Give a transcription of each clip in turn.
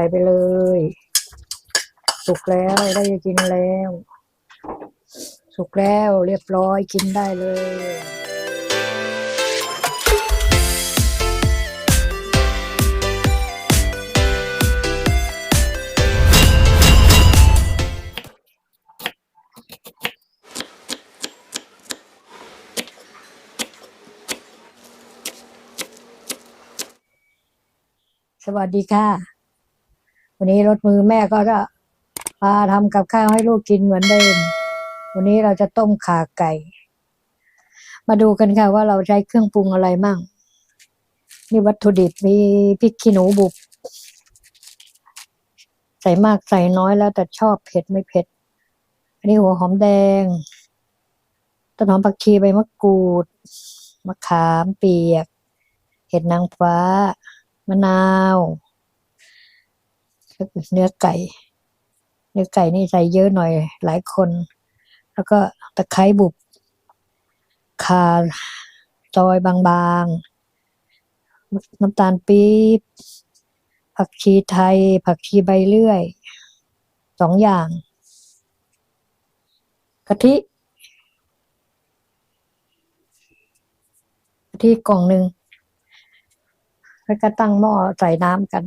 ส่ไปเลย สุกแล้วได้กินแล้ว สุกแล้วเรียบร้อยกินได้เลยสวัสดีค่ะ วันนี้รถมือแม่ก็จะพาทำกับข้าวให้ลูกกินเหมือนเดิม วันนี้เราจะต้มขาไก่ มาดูกันค่ะว่าเราใช้เครื่องปรุงอะไรมั่ง นี่วัตถุดิบมีพริกขี้หนูบุบ ใส่มากใส่น้อยแล้วแต่ชอบเผ็ดไม่เผ็ด อันนี้หัวหอมแดง ต้นหอมผักชีใบมะกรูด มะขามเปียก เห็ดนางฟ้ามะนาว เนื้อไก่ เนื้อไก่นี่ใส่เยอะหน่อยหลายคน แล้วก็ตะไคร้บุบข่าซอยบางๆ น้ำตาลปี๊บ ผักชีไทย ผักชีใบเลื่อย สองอย่าง กะทิ กะทิกล่องหนึ่งแล้วก็ตั้งหม้อใส่น้ำกัน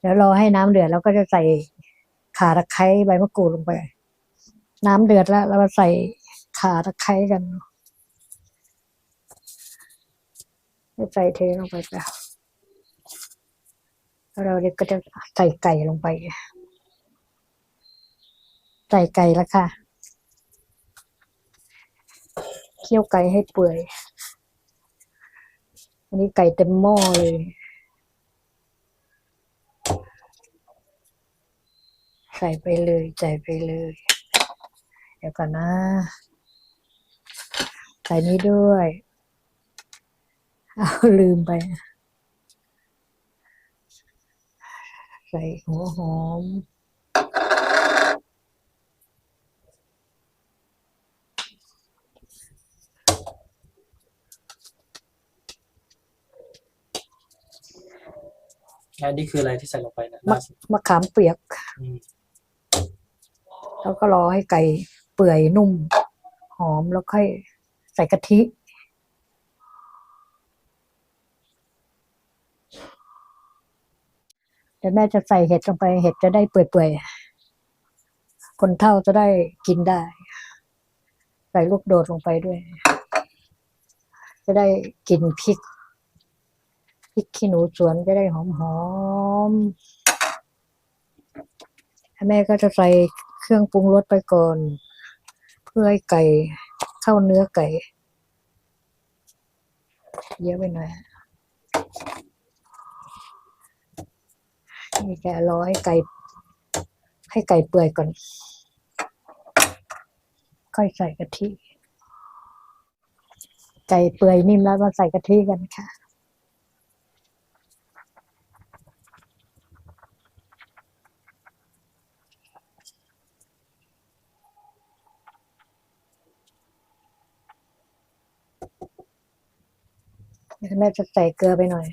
เดี๋ยวรอให้น้ำเดือดแล้วก็จะใส่ข่าตะไคร้ใบมะกรูดลงไป น้ำเดือดแล้ว เรามาใส่ข่าตะไคร้กันใส่เทลงไปแล้วเราเดี๋ยวก็จะใส่ไก่ลงไปใส่ไก่แล้วค่ะ เคี่ยวไก่ให้เปื่อย อันนี้ไก่เต็มหม้อเลย ใส่ไปเลยใส่ไปเลย เดี๋ยวก่อนนะ ใส่นี้ด้วยเอาลืมไป ใส่หัวหอมอันนี้คืออะไรที่ใส่ลงไปนะมะล่าสุดมะขามเปียก อืม แล้วก็รอให้ไก่เปื่อยนุ่ม หอมแล้วค่อยใส่กะทิเดี๋ยวแม่จะใส่เห็ดลงไปเห็ดจะได้เปื่อยๆ คนเท่าจะได้กินได้ ใส่ลูกโดดลงไปด้วย จะได้กินพริกพริกขี้หนูสวนจะได้หอมๆแม่ก็จะใส่ เครื่องปรุงรสไปก่อน เพื่อให้ไก่เข้าเนื้อไก่ เยอะไปหน่อยนี่แกรอให้ไก่ ให้ไก่เปื่อยก่อน ค่อยใส่กะทิ ไก่เปื่อยนิ่มแล้วมาใส่กะทิกันค่ะ แม่จะใส่เกลือไปหน่อย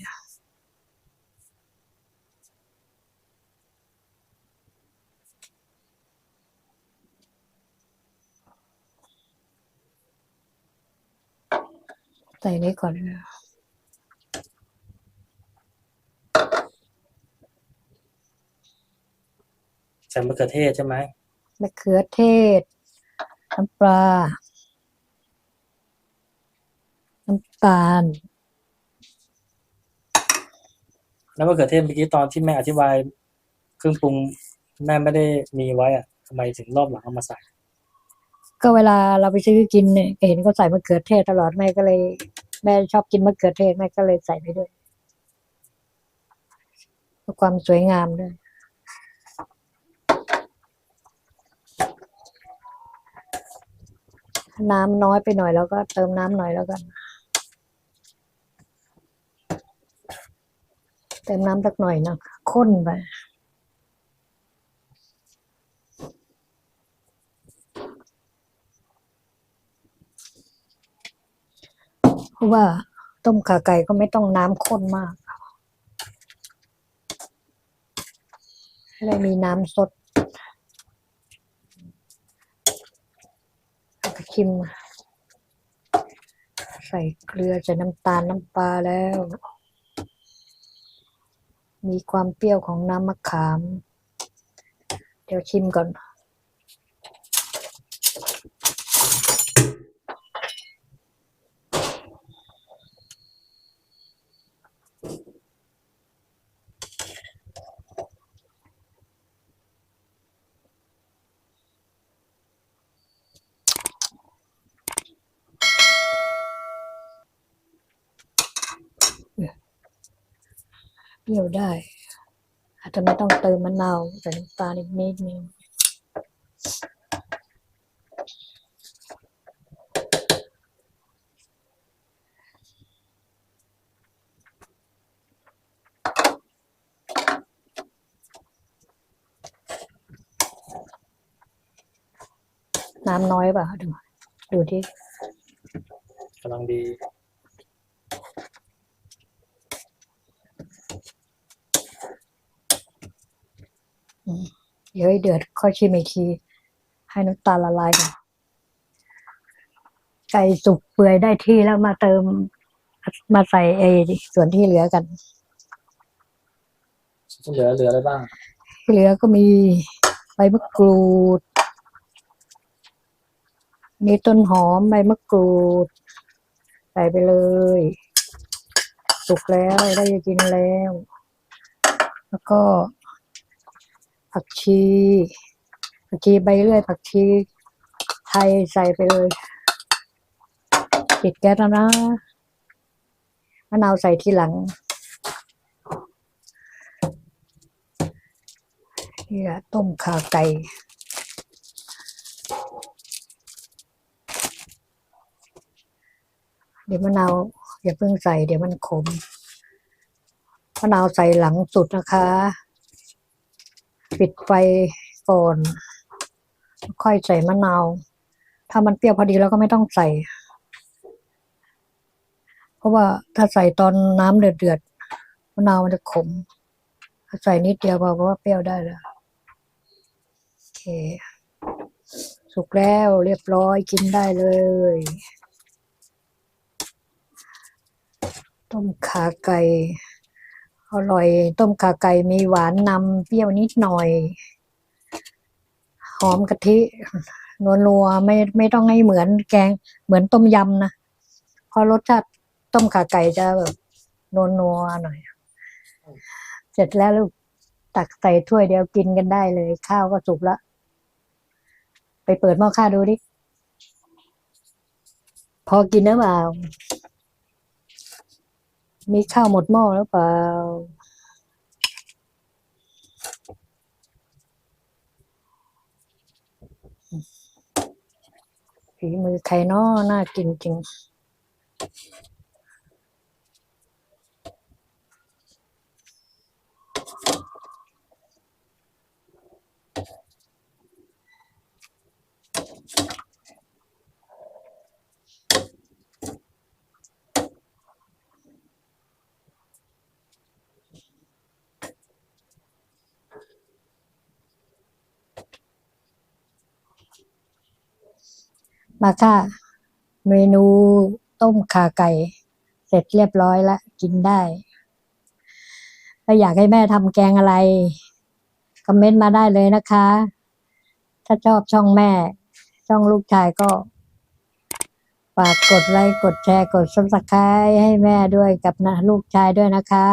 ใส่นี้ก่อนนะใส่มะเขือเทศใช่ไหมมะเขือเทศ น้ำปลา น้ำตาล แล้วมะเขือเทศเมื่อกี้ตอนที่แม่อธิบายเครื่องปรุงแม่ไม่ได้มีไว้อะทำไมถึงรอบหลังเอามาใส่ ก็เวลาเราไปซื้อกินเนี่ยเห็นเขาใส่มะเขือเทศตลอดแม่ก็เลย แม่ชอบกินมะเขือเทศแม่ก็เลยใส่ไปด้วยเพื่อความสวยงามด้วยน้ำน้อยไปหน่อยแล้วก็เติมน้ำหน่อยแล้วกัน ติมน้ำสักหน่อยนะข้นไปเพราะว่าต้มขาไก่ก็ไม่ต้องน้ำข้นมากให้ได้มีน้ำสดชิม ใส่เกลือใส่น้ำตาลน้ำปลาแล้ว มีความเปรี้ยวของน้ำมะขาม เดี๋ยวชิมก่อนเป รี้ยวได้ อาจจะไม่ต้องเติมมะนาวใส่น้ำตาลอีกนิดนึงน้ำน้อยป่ะดูดูที่กำลังดี เดี๋ยวให้เดือดค่อยชิมอีกที ให้น้ำตาลละลายก่อนไก่สุกเปื่อยได้ที่แล้วมาเติม มาใส่ไอ้ส่วนที่เหลือกันเหลือเหลืออะไรบ้างที่เหลือก็มีใบมะกรูด มีต้นหอมใบมะกรูด ใส่ไปเลย สุกแล้วได้จะกินแล้ว แล้วก็ ผักชีผักชีใบเลื่อยผักชีไทยใส่ไปเลยปิดแก๊สแล้วนะมะนาวใส่ทีหลังนี่แหละต้มขาไก่เดี๋ยวมะนาวอย่าเพิ่งใส่เดี๋ยวมันขมมะนาวใส่หลังสุดนะคะ ปิดไฟก่อน ค่อยใส่มะนาว ถ้ามันเปรี้ยวพอดีแล้วก็ไม่ต้องใส่ เพราะว่าถ้าใส่ตอนน้ำเดือดๆมะนาวมันจะขมถ้าใส่นิดเดียวพอเพราะว่าเปรี้ยวได้แล้วโอเค สุกแล้วเรียบร้อยกินได้เลย ต้มขาไก่ อร่อย ต้มขาไก่มีหวานนำเปรี้ยวนิดหน่อย หอมกะทินัวๆไม่ไม่ต้องให้เหมือนแกง เหมือนต้มยำนะเพราะรสชาติต้มขาไก่จะแบบนัวๆหน่อย เสร็จแล้วลูกตักใส่ถ้วยเดียวกินกันได้เลย ข้าวก็สุกแล้ว ไปเปิดหม้อข้าวดูดิ พอกินหรือเปล่า มีข้าวหมดหม้อหรือเปล่า ฝีมือใครน้อน่ากินจริง มาค่ะ เมนูต้มขาไก่ เสร็จเรียบร้อยแล้วกินได้ถ้าอยากให้แม่ทำแกงอะไรคอมเมนต์มาได้เลยนะคะ ถ้าชอบช่องแม่ ช่องลูกชายก็ฝากกดไลค์กดแชร์กดซับสไครต์ให้แม่ด้วยกับนะลูกชายด้วยนะคะ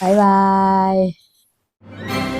บ๊ายบาย